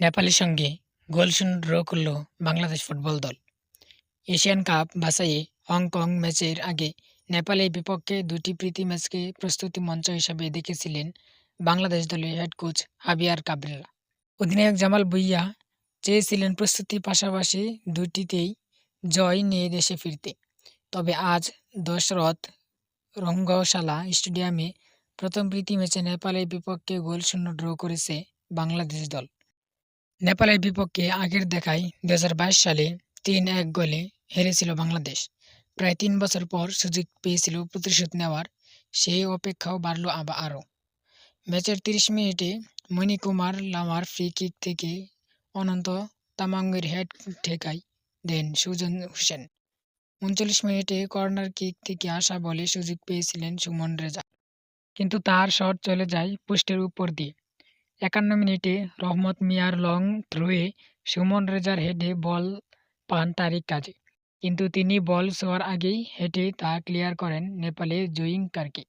নেপালের সঙ্গে গোলশূন্য ড্র করল বাংলাদেশ ফুটবল দল। এশিয়ান কাপ বাছাইয়ে হংকং ম্যাচের আগে নেপালের বিপক্ষে দুটি প্রীতি ম্যাচকে প্রস্তুতি মঞ্চ হিসেবে দেখেছিলেন বাংলাদেশ দলের হেড কোচ হাবিয়ার কাবরেরা। অধিনায়ক জামাল ভুঁইয়া চেয়েছিলেন প্রস্তুতির পাশাপাশি দুটিতেই জয় নিয়ে দেশে ফিরতে। তবে আজ দশরথ রঙ্গশালা স্টেডিয়ামে প্রথম প্রীতি ম্যাচে নেপালের বিপক্ষে গোলশূন্য ড্র করেছে বাংলাদেশ দল। নেপালের বিপক্ষে আগের দেখায় দু সালে তিন এক গোলে হেরেছিল বাংলাদেশ। প্রায় তিন বছর পর সুযোগ পেয়েছিল প্রতিশোধ নেওয়ার, সেই অপেক্ষাও বাড়ল আবার আরও। ম্যাচের তিরিশ মিনিটে মণিকুমার লামার ফ্রি কিক থেকে অনন্ত তামাঙ্গের হেড ঠেকাই দেন সুজন হোসেন। উনচল্লিশ মিনিটে কর্নার কিক থেকে আসা বলে সুযোগ পেয়েছিলেন সুমন রেজা। কিন্তু তার শট চলে যায় পোস্টের উপর দিয়ে। একান্ন মিনিটে রহমত মিয়ার লং থ্রোয়ে সুমন রেজার হেডে বল পান তারিক কাজে। কিন্তু তিনি বল ছোঁয়ার আগেই হেঁটে তা ক্লিয়ার করেন নেপালের জুইং কার্কি।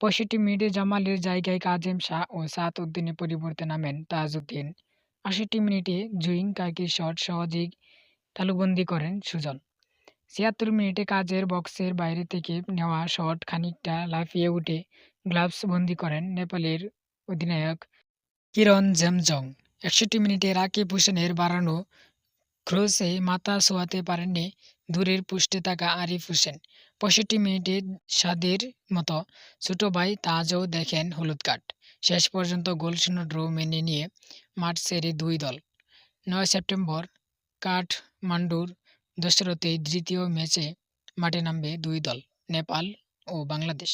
পঁয়ষট্টি মিনিটে জামালের জায়গায় কাজেম শাহ ও সাত উদ্দিনের পরিবর্তে নামেন তাজউদ্দিন। আষট্টি মিনিটে জুইং কার্কির শট সহজেই তালুবন্দি করেন সুজন। ছিয়াত্তর মিনিটে কাজের বক্সের বাইরে থেকে নেওয়া শট খানিকটা লাফিয়ে উঠে গ্লাভস বন্দি করেন নেপালের অধিনায়ক কিরণ জেমজং একষট্টি মিনিটে রাকিব হোসেনের বাড়ানো ক্রসে মাথা ছোঁয়াতে পারেননি দূরের পুষ্টে থাকা আরিফ হোসেন। পঁয়ষট্টি মিনিটে সাদের মতো ছোট ভাই তাজও দেখেন হলুদ কার্ড। শেষ পর্যন্ত গোলশূন্য ড্র মেনে নিয়ে মাঠ সেরে দুই দল। নয় সেপ্টেম্বর কাঠমান্ডুর দশরথে দ্বিতীয় ম্যাচে মাঠে নামবে দুই দল, নেপাল ও বাংলাদেশ।